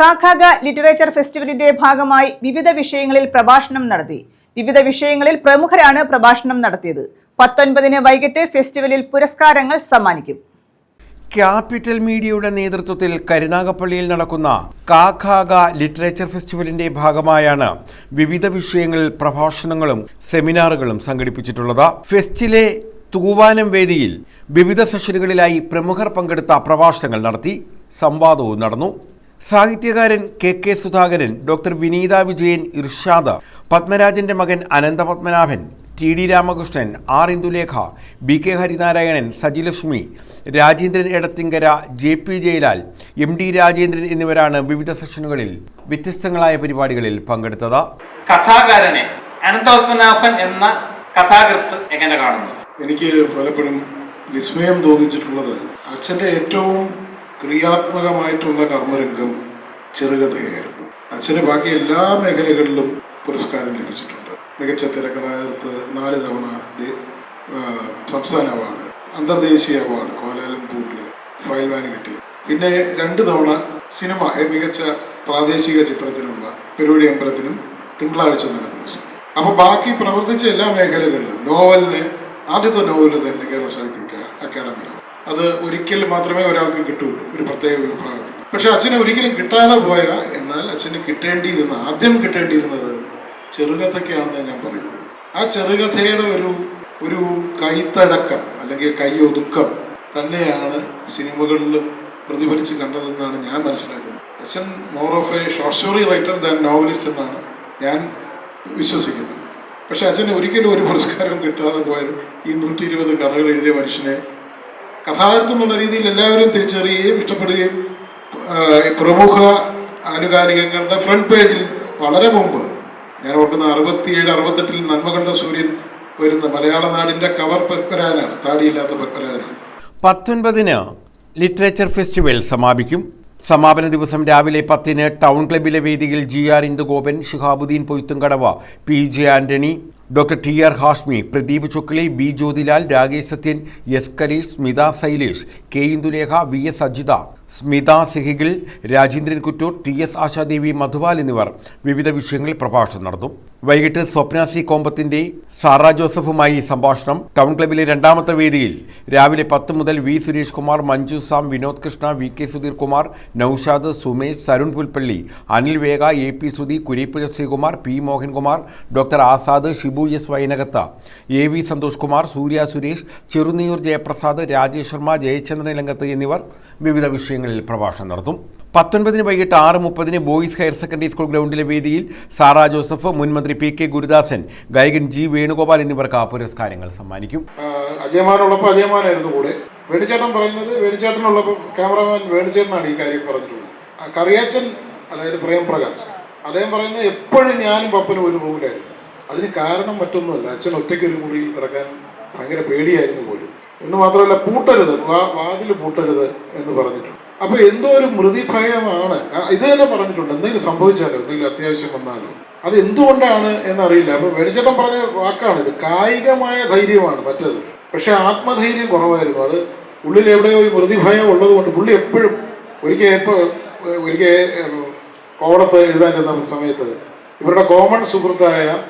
കാക്കാഗ literature ഫെസ്റ്റിവലിന്റെ ഭാഗമായി വിവിധ വിഷയങ്ങളിൽ പ്രഭാഷണം നടത്തി. വിവിധ വിഷയങ്ങളിൽ പ്രമുഖരാണ് പ്രഭാഷണം നടത്തിയത്. പത്തൊൻപതിന് വൈകിട്ട് ഫെസ്റ്റിവലിൽ പുരസ്കാരങ്ങൾ സമ്മാനിക്കും. ക്യാപിറ്റൽ മീഡിയയുടെ നേതൃത്വത്തിൽ കരുനാഗപ്പള്ളിയിൽ നടക്കുന്ന കാഖാഗ ലിറ്ററേച്ചർ ഫെസ്റ്റിവലിന്റെ ഭാഗമായാണ് വിവിധ വിഷയങ്ങളിൽ പ്രഭാഷണങ്ങളും സെമിനാറുകളും സംഘടിപ്പിച്ചിട്ടുള്ളത്. ഫെസ്റ്റിലെ തൂവാനം വേദിയിൽ വിവിധ സെഷനുകളിലായി പ്രമുഖർ പങ്കെടുത്ത പ്രഭാഷണങ്ങൾ നടത്തി സംവാദവും നടന്നു. സാഹിത്യകാരൻ K K Sudhakaran doctor Vineetha Vijayan Irshad പത്മരാജന്റെ മകൻ Ananthapadmanabhan T D Ramakrishnan R Indulekha B K Harinarayanan Sajilakshmi Rajendran Edathinkara J P Jayalal M D Rajendran എന്നിവരാണ് വിവിധ സെഷനുകളിൽ വ്യത്യസ്തങ്ങളായ പരിപാടികളിൽ പങ്കെടുത്തത്. കഥാകാരനെ അനന്തപത്മനാഭൻ എന്ന കഥാകൃത്ത് എങ്ങനെ കാണുന്നു? എനിക്ക് പലപ്പോഴും വിസ്മയം തോന്നിച്ചിട്ടുള്ളത് അച്ഛന്റെ ഏറ്റവും ക്രിയാത്മകമായിട്ടുള്ള കർമ്മരംഗം ചെറുകഥയായിരുന്നു. അച്ഛന് ബാക്കി എല്ലാ മേഖലകളിലും പുരസ്കാരം ലഭിച്ചിട്ടുണ്ട്. മികച്ച തിരക്കഥാകൃത്ത് നാല് തവണ സംസ്ഥാന അവാർഡ് അന്തർദേശീയ അവാർഡ് കോലാലംപൂരിൽ ഫയൽവാന് കിട്ടി. പിന്നെ രണ്ട് തവണ സിനിമ മികച്ച പ്രാദേശിക ചിത്രത്തിനുള്ള പെരുവഴി അമ്പലത്തിനും തിങ്കളാഴ്ച നല്ല ദിവസം. അപ്പൊ ബാക്കി പ്രവർത്തിച്ച എല്ലാ മേഖലകളിലും നോവലിന് ആദ്യത്തെ നോവൽ തന്നെ കേരള സാഹിത്യ അക്കാ- അക്കാദമി അത് ഒരിക്കൽ മാത്രമേ ഒരാൾക്ക് കിട്ടുള്ളൂ ഒരു പ്രത്യേക വിഭാഗത്തിൽ. പക്ഷെ അച്ഛന് ഒരിക്കലും കിട്ടാതെ പോയ എന്നാൽ അച്ഛന് കിട്ടേണ്ടിയിരുന്ന ആദ്യം കിട്ടേണ്ടിയിരുന്നത് ചെറുകഥയ്ക്കാണെന്ന് ഞാൻ പറയുള്ളൂ. ആ ചെറുകഥയുടെ ഒരു ഒരു കൈത്തഴക്കം അല്ലെങ്കിൽ കൈയൊതുക്കം തന്നെയാണ് സിനിമകളിലും പ്രതിഫലിച്ച് കണ്ടതെന്നാണ് ഞാൻ മനസ്സിലാക്കുന്നത്. അച്ഛൻ more of a short story writer than novelist എന്നാണ് ഞാൻ വിശ്വസിക്കുന്നത്. പക്ഷെ അച്ഛന് ഒരിക്കലും ഒരു പുരസ്കാരം കിട്ടാതെ പോയത് ഈ നൂറ്റി ഇരുപത് കഥകൾ എഴുതിയ മനുഷ്യനെ കഥാകൃത്ത് എന്നുള്ള രീതിയിൽ എല്ലാവരും തിരിച്ചറിയുകയും ഇഷ്ടപ്പെടുകയും പ്രമുഖ ആനുകാലികങ്ങളുടെ ഫ്രണ്ട് പേജിൽ വളരെ മുമ്പ് ഞാൻ ഓർക്കുന്ന അറുപത്തിയേഴ് അറുപത്തെട്ടിൽ നന്മകളുടെ സൂര്യൻ വരുന്ന മലയാള നാടിന്റെ കവർ പത്മരാജനാണ് താടിയില്ലാത്ത പത്മരാജനാണ് പത്തൊൻപതിന് ലിറ്ററേച്ചർ ഫെസ്റ്റിവൽ സമാപിക്കും. സമാപന ദിവസം രാവിലെ പത്തിന് ടൗൺ ക്ലബിലെ വേദിയിൽ G R Indugopan Shihabuddin Poythumkadavu P J Antony doctor T R Hashmi Pradeep Chukli B Jyothilal Rakesh Sathyan S Karish Smitha Sailesh K Indulekha V S Ajitha Smitha സിഹിഗിൽ Rajendran Kuttoor T S Ashadevi Madhupal എന്നിവർ. വിവിധ വിഷയങ്ങളിൽ പ്രഭാഷണം നടത്തും. വൈകിട്ട് സ്വപ്ന C കോമ്പത്തിന്റെ Sara ജോസഫുമായി സംഭാഷണം. Town ക്ലബിലെ രണ്ടാമത്തെ വേദിയിൽ രാവിലെ പത്ത് മുതൽ V Suresh Kumar Manju Sam Vinod Krishna V K Sudheer Kumar Naushad Sumesh Sarun Pulpally Anil Vega A P Sudhi Kureeppuzha Sreekumar P Mohankumar doctor Azad Shibu S Vainakath A V Santhosh Kumar Surya Suresh Cheruniyoor Jayaprasad Rajesh Sharma Jayachandran രംഗത്ത് എന്നിവർ വിവിധ വിഷയങ്ങളിൽ പ്രഭാഷണം നടത്തും. പത്തൊൻപതിന് വൈകിട്ട് ആറ് മുപ്പതിന് ബോയ്സ് ഹയർ സെക്കൻഡറി സ്കൂൾ ഗ്രൗണ്ടിലെ വേദിയിൽ സാറ ജോസഫ് മുൻ മന്ത്രി പി കെ ഗുരുദാസൻ ഗായകൻ ജി വേണുഗോപാൽ എന്നിവർക്ക് ആ പുരസ്കാരങ്ങൾ സമ്മാനിക്കും. അജയമാനുള്ളപ്പോൾ അജയമാനായിരുന്നു കൂടെ. വേണിച്ചേട്ടൻ പറയുന്നത് വേണിച്ചേട്ടനുള്ളപ്പോൾ ക്യാമറമാൻ വേണിച്ചേട്ടനാണ് ഈ കാര്യം പറഞ്ഞിട്ടുള്ളത്. കറിയാച്ചൻ അതായത് പ്രേംപ്രകാശ് അദ്ദേഹം പറയുന്നത് എപ്പോഴും ഞാനും പപ്പനും ഒരു റൂമിലായിരുന്നു. അതിന് കാരണം മറ്റൊന്നുമല്ല. അച്ഛൻ ഒറ്റയ്ക്ക് ഒരു മുറിയിൽ കിടക്കാൻ ഭയങ്കര പേടിയായിരുന്നു പോലും. എന്ന് മാത്രമല്ല പൂട്ടരുത് വാതിൽ പൂട്ടരുത് എന്ന് പറഞ്ഞിട്ടുണ്ട്. അപ്പൊ എന്തോ ഒരു മൃതിഭയമാണ് ഇത് തന്നെ പറഞ്ഞിട്ടുണ്ട്. എന്തെങ്കിലും സംഭവിച്ചാലോ? എന്തെങ്കിലും അത്യാവശ്യം വന്നാലോ? അത് എന്തുകൊണ്ടാണ് എന്നറിയില്ല. അപ്പൊ വെടിച്ചേട്ടൻ പറഞ്ഞ വാക്കാണ് ഇത്. കായികമായ ധൈര്യമാണ് മറ്റത്. പക്ഷെ ആത്മധൈര്യം കുറവായിരുന്നു. അത് ഉള്ളിൽ എവിടെയോ ഈ മൃതിഭയം ഉള്ളത് കൊണ്ട് പുള്ളി എപ്പോഴും ഒരിക്കൽ ഒരിക്കൽ കോടത്ത് എഴുതാൻ ചെന്ന സമയത്ത് ഇവരുടെ കോമൺ സുഹൃത്തായ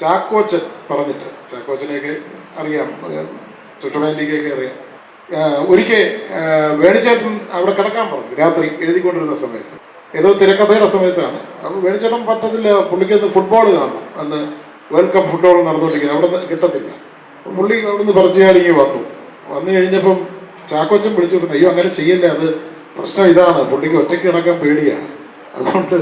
ചാക്കോച്ചൻ പറഞ്ഞിട്ട്. ചാക്കോച്ചനെയൊക്കെ അറിയാം. സുഷമേന്റിക്കൊക്കെ അറിയാം. ഒരിക്കൽ വേണിച്ചേട്ടൻ അവിടെ കിടക്കാൻ പറഞ്ഞു രാത്രി എഴുതിക്കൊണ്ടിരുന്ന സമയത്ത്. ഏതോ തിരക്കഥയുടെ സമയത്താണ്. അപ്പോൾ വേണിച്ചേട്ടൻ പറ്റത്തില്ല പുള്ളിക്ക് ഒന്ന് ഫുട്ബോൾ കാണണം. അന്ന് വേൾഡ് കപ്പ് ഫുട്ബോൾ നടന്നുകൊണ്ടിരിക്കുന്നത്. അവിടെ കിട്ടത്തില്ല. പുള്ളി അവിടെ നിന്ന് പറിച്ചു ചാടിങ്ങി വന്നു. വന്നു കഴിഞ്ഞപ്പം ചാക്കോച്ചൻ പിടിച്ചു അയ്യോ അങ്ങനെ ചെയ്യില്ല? അത് പ്രശ്നം ഇതാണ്. പുള്ളിക്ക് ഒറ്റയ്ക്ക് കിടക്കാൻ പേടിയാണ് അതുകൊണ്ട്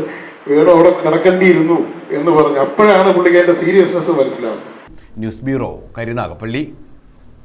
വേണം അവിടെ കിടക്കേണ്ടിയിരുന്നു എന്ന് പറഞ്ഞു. അപ്പോഴാണ് പുള്ളിക്ക് അതിന്റെ സീരിയസ്നെസ് മനസ്സിലാവുന്നത്. News bureau Karunagappally.